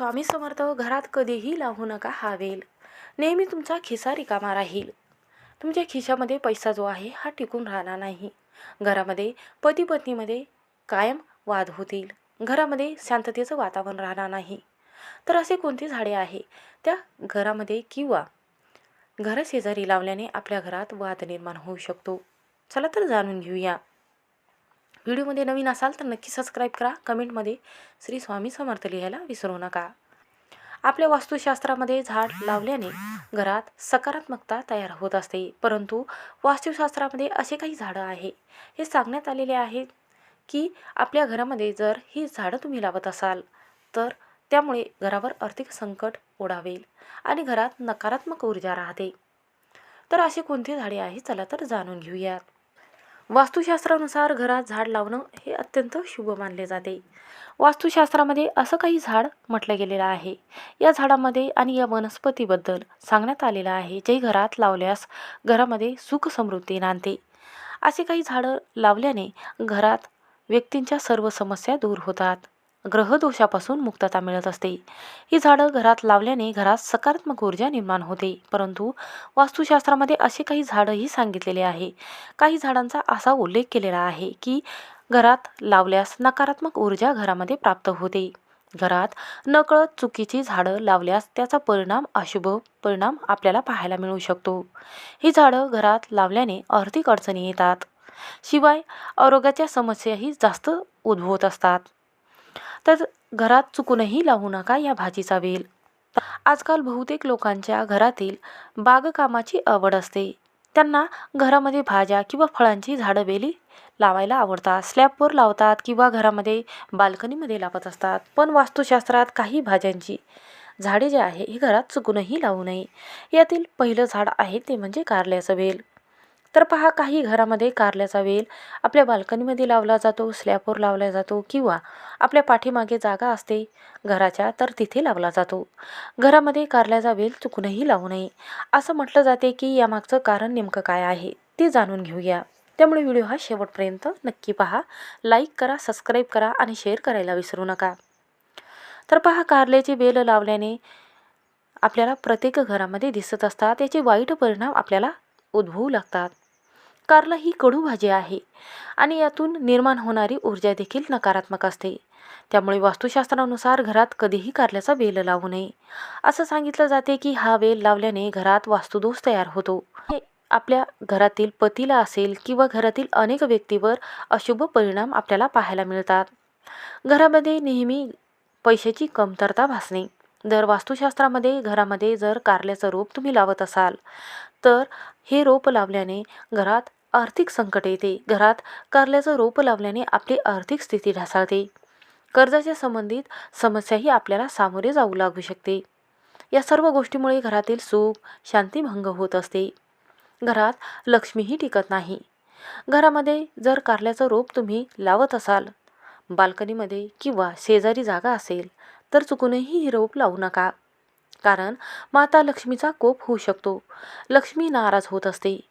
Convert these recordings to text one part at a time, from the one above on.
स्वामी समर्थ घरात कधीही लावू नका हा वेल. नेहमी तुमचा खिसा रिकामा राहील. तुमच्या खिशामध्ये पैसा जो आहे हा टिकून राहणार नाही. घरामध्ये पती पत्नीमध्ये कायम वाद होतील. घरामध्ये शांततेचं वातावरण राहणार नाही. तर असे कोणते झाडे आहे? त्या घरामध्ये किंवा घराशेजारी लावल्याने आपल्या घरात वाद निर्माण होऊ शकतो. चला तर जाणून घेऊया. व्हिडिओमध्ये नवीन असाल तर नक्की सबस्क्राईब करा. कमेंटमध्ये श्री स्वामी समर्थ लिहायला विसरू नका. आपल्या वास्तुशास्त्रामध्ये झाड लावल्याने घरात सकारात्मकता तयार होत असते. परंतु वास्तुशास्त्रामध्ये असे काही झाडं आहे. हे सांगण्यात आलेले आहे की आपल्या घरामध्ये जर ही झाडं तुम्ही लावत असाल तर त्यामुळे घरावर आर्थिक संकट ओढावेल आणि घरात नकारात्मक ऊर्जा राहते. तर असे कोणते झाडे आहे चला तर जाणून घेऊयात. वास्तुशास्त्रानुसार घरात झाड लावणं हे अत्यंत शुभ मानले जाते. वास्तुशास्त्रामध्ये असं काही झाड म्हटलं गेलेलं आहे. या झाडामध्ये आणि या वनस्पतीबद्दल सांगण्यात आलेलं आहे जे घरात लावल्यास घरामध्ये सुख समृद्धी नांदते. असे काही झाडं लावल्याने घरात व्यक्तींच्या सर्व समस्या दूर होतात. ग्रहदोषापासून मुक्तता मिळत असते. ही झाडं घरात लावल्याने घरात सकारात्मक ऊर्जा निर्माण होते. परंतु वास्तुशास्त्रामध्ये असे काही झाडंही सांगितलेले आहे. काही झाडांचा असा उल्लेख केलेला आहे की घरात लावल्यास नकारात्मक ऊर्जा घरामध्ये प्राप्त होते. घरात नकळत चुकीची झाडं लावल्यास त्याचा परिणाम अशुभ परिणाम आपल्याला पाहायला मिळू शकतो. ही झाडं घरात लावल्याने आर्थिक अडचणी येतात. शिवाय आरोग्याच्या समस्याही जास्त उद्भवत असतात. तर घरात चुकूनही लावू नका या भाजीचा वेल. आजकाल बहुतेक लोकांच्या घरातील बागकामाची आवड असते. त्यांना घरामध्ये भाज्या किंवा फळांची झाडं वेली लावायला आवडतात. स्लॅबवर लावतात किंवा घरामध्ये बाल्कनीमध्ये लावत असतात. पण वास्तुशास्त्रात काही भाज्यांची झाडे जे आहे हे घरात चुकूनही लावू नये. यातील पहिलं झाड आहे ते म्हणजे कारल्याचं वेल. तर पहा काही घरामध्ये कारल्याचा वेल आपल्या बाल्कनीमध्ये लावला जातो स्लॅपवर लावला जातो किंवा आपल्या पाठीमागे जागा असते घराच्या तर तिथे लावला जातो. घरामध्ये कारल्याचा वेल चुकूनही लावू नये. असं म्हटलं जाते की यामागचं कारण नेमकं काय आहे ते जाणून घेऊया. त्यामुळे व्हिडिओ हा शेवटपर्यंत नक्की पहा. लाईक करा सबस्क्राईब करा आणि शेअर करायला विसरू नका. तर पहा कारल्याची वेल लावल्याने आपल्याला प्रत्येक घरामध्ये दिसत असतात याचे वाईट परिणाम आपल्याला उद्भवू लागतात. कारला ही कडू भाजी आहे. आणि यातून निर्माण होणारी ऊर्जा देखील नकारात्मक असते. त्यामुळे वास्तुशास्त्रानुसार घरात कधीही कारल्याचा वेल लावू नये. असं सांगितलं जाते की हा वेल लावल्याने घरात वास्तुदोष तयार होतो. हे आपल्या घरातील पतीला असेल किंवा घरातील अनेक व्यक्तीवर अशुभ परिणाम आपल्याला पाहायला मिळतात. घरामध्ये नेहमी पैशाची कमतरता भासणे. जर वास्तुशास्त्रामध्ये घरामध्ये जर कारल्याचं रोप तुम्ही लावत असाल तर हे रोप लावल्याने घरात आर्थिक संकट येते. घरात कारल्याचं रोप लावल्याने आपली आर्थिक स्थिती ढासाळते. कर्जाच्या संबंधित समस्याही आपल्याला सामोरे जाऊ लागू शकते. या सर्व गोष्टीमुळे घरातील सुख शांतीभंग होत असते. घरात लक्ष्मीही टिकत नाही. घरामध्ये जर कारल्याचं रोप तुम्ही लावत असाल बाल्कनीमध्ये किंवा शेजारी जागा असेल तर चुकूनही ही रोप लावू नका. कारण माता लक्ष्मीचा कोप होऊ शकतो. लक्ष्मी नाराज होत असते.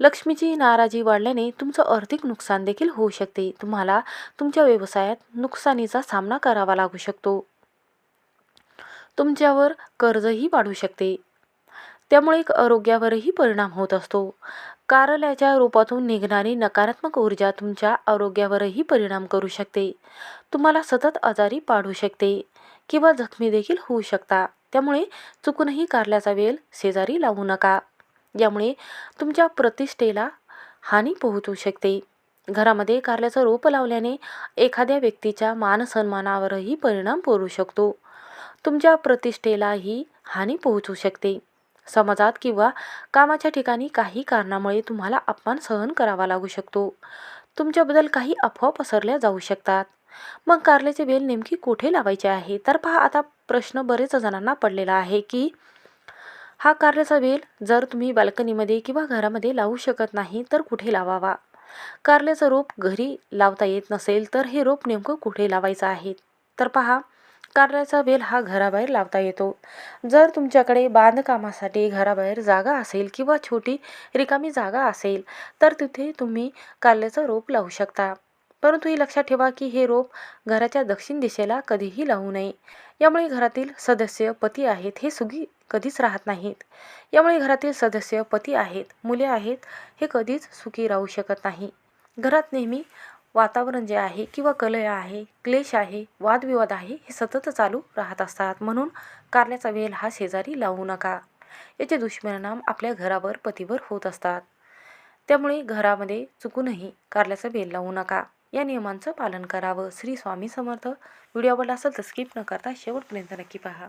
लक्ष्मीची नाराजी वाढल्याने तुमचं आर्थिक नुकसान देखील होऊ शकते. तुम्हाला तुमच्या व्यवसायात नुकसानीचा सामना करावा लागू शकतो. तुमच्यावर कर्जही वाढू शकते. त्यामुळे आरोग्यावरही परिणाम होत असतो. कारल्याच्या रूपातून निघणारी नकारात्मक ऊर्जा तुमच्या आरोग्यावरही परिणाम करू शकते. तुम्हाला सतत आजारी पाडू शकते किंवा जखमी देखील होऊ शकता. त्यामुळे चुकूनही कारल्याचा वेल शेजारी लावू नका. यामुळे तुमच्या प्रतिष्ठेला हानी पोहोचू शकते. घरामध्ये कारल्याचं रोप लावल्याने एखाद्या व्यक्तीच्या मानसन्मानावरही परिणाम पडू शकतो. तुमच्या प्रतिष्ठेलाही हानी पोहोचू शकते. समाजात किंवा कामाच्या ठिकाणी काही कारणामुळे तुम्हाला अपमान सहन करावा लागू शकतो. तुमच्याबद्दल काही अफवा पसरल्या जाऊ शकतात. मग कारल्याचे वेल नेमकी कुठे लावायचे आहे? तर पहा आता प्रश्न बरेच जणांना पडलेला आहे की हा कारल्याचा वेल जर तुम्ही बाल्कनीमध्ये किंवा घरामध्ये लावू शकत नाही तर कुठे लावावा? कारल्याचं रोप घरी लावता येत नसेल तर हे रोप नेमकं कुठे लावायचं आहे? तर पहा कारल्याचा वेल हा घराबाहेर लावता येतो. जर तुमच्याकडे बांधकामासाठी घराबाहेर जागा असेल किंवा छोटी रिकामी जागा असेल तर तिथे तुम्ही कारल्याचं रोप लावू शकता. परंतु हे लक्षात ठेवा की हे रोप घराच्या दक्षिण दिशेला कधीही लावू नये. यामुळे घरातील सदस्य पती आहेत हे सुगी कधीच राहत नाहीत. यामुळे घरातील सदस्य पती आहेत मुले आहेत हे कधीच सुखी राहू शकत नाही. घरात नेहमी वातावरण जे आहे किंवा कलह आहे क्लेश आहे वादविवाद आहे हे सतत चालू राहत असतात. म्हणून कारल्याचा वेल हा शेजारी लावू नका. याचे दुष्परिणाम आपल्या घरावर पतीवर होत असतात. त्यामुळे घरामध्ये चुकूनही कारल्याचा वेल लावू नका. या नियमांचं पालन करावं. श्री स्वामी समर्थ. व्हिडिओ आवडला असेल तर स्किप न करता शेवटपर्यंत नक्की पहा.